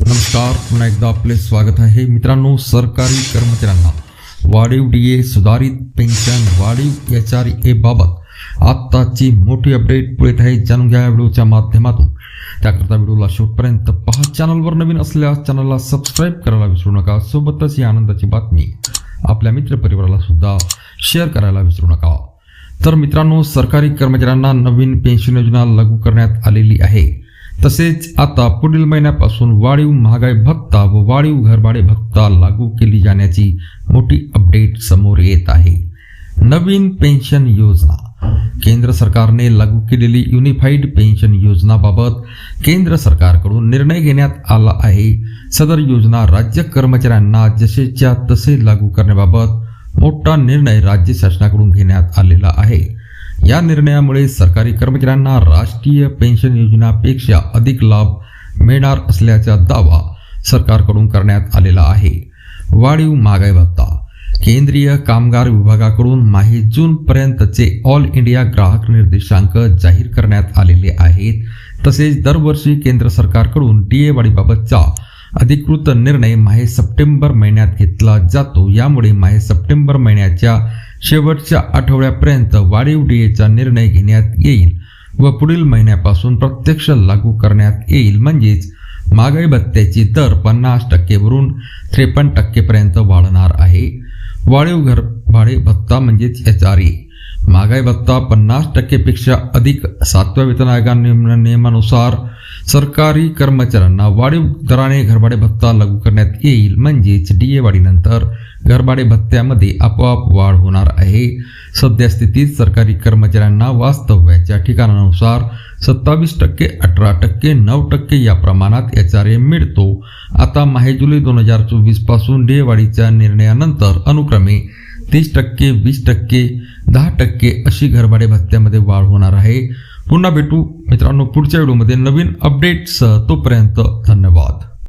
नमस्कार पुन्हा एकदा आपले स्वागत आहे. मित्रांनो सरकारी कर्मचाऱ्यांना वाढीव डी ए सुधारित पेन्शन वाढीव एच आर ए बाबत आत्ताची मोठी अपडेट पुढे आहे. जाणून घ्या या व्हिडिओच्या माध्यमातून. त्याकरता व्हिडिओला शेवटपर्यंत पहा. चॅनलवर नवीन असल्यास चॅनलला सबस्क्राईब करायला विसरू नका. सोबतच ही आनंदाची बातमी आपल्या मित्रपरिवाराला सुद्धा शेअर करायला विसरू नका. तर मित्रांनो सरकारी कर्मचाऱ्यांना नवीन पेन्शन योजना लागू करण्यात आलेली आहे. तसेच आता पुढील महिन्यापासून वाढीव महागाई भत्ता व वाढीव घरभाडे भत्ता लागू केली जाण्याची मोठी अपडेट समोर येत आहे. नवीन पेन्शन योजना. केंद्र सरकारने लागू केलेली युनिफाईड पेन्शन योजनाबाबत केंद्र सरकारकडून निर्णय घेण्यात आला आहे. सदर योजना राज्य कर्मचाऱ्यांना जसेच्या तसे लागू करण्याबाबत मोठा निर्णय राज्य शासनाकडून घेण्यात आलेला आहे. या निर्णयामुळे सरकारी कर्मचाऱ्यांना राष्ट्रीय पेन्शन योजनापेक्षा अधिक लाभ मिळणार असल्याचा दावा सरकारकडून करण्यात आलेला आहे. वाढीव महागाई भत्ता. केंद्रीय कामगार विभागाकडून माही जूनपर्यंतचे ऑल इंडिया ग्राहक निर्देशांक जाहीर करण्यात आलेले आहेत. तसेच दरवर्षी केंद्र सरकारकडून डी ए वाढीबाबतचा अधिकृत निर्णय माहे सप्टेंबर महिन्यात घेतला जातो. यामुळे माहे सप्टेंबर महिन्याच्या शेवटच्या आठवड्यापर्यंत वाढीव डीएचा निर्णय घेण्यात येईल व पुढील महिन्यापासून प्रत्यक्ष लागू करण्यात येईल. म्हणजेच महागाई भत्त्याची दर पन्नास टक्केवरून त्रेपन्न टक्केपर्यंत वाढणार आहे. वाढीव घर भाडे भत्ता म्हणजेच एच आर ए महागाई भत्ता पन्नास टक्केपेक्षा अधिक सातव्या वेतन आयोगा नियमानुसार सरकारी कर्मचाऱ्यांना वाढीव दराने घरभाडे भत्ता लागू करण्यात येईल. म्हणजेच डी ए वाढीनंतर घरभाडे भत्त्यामध्ये आपोआप वाढ होणार आहे. सध्या स्थितीत सरकारी कर्मचाऱ्यांना वास्तव्याच्या ठिकाणानुसार सत्तावीस टक्के अठरा टक्के नऊ टक्के या प्रमाणात एच आर एम मिळतो. आता माहे जुलै दोन हजार चोवीसपासून डे वाढीच्या निर्णयानंतर अनुक्रमे तीस टक्के वीस टक्के दहा टक्के अशी घरभाडे भत्त्यामध्ये वाढ होणार आहे. पुन्हा भेटू मित्रांनो पुढच्या व्हिडिओमध्ये नवीन अपडेट्स तोपर्यंत धन्यवाद.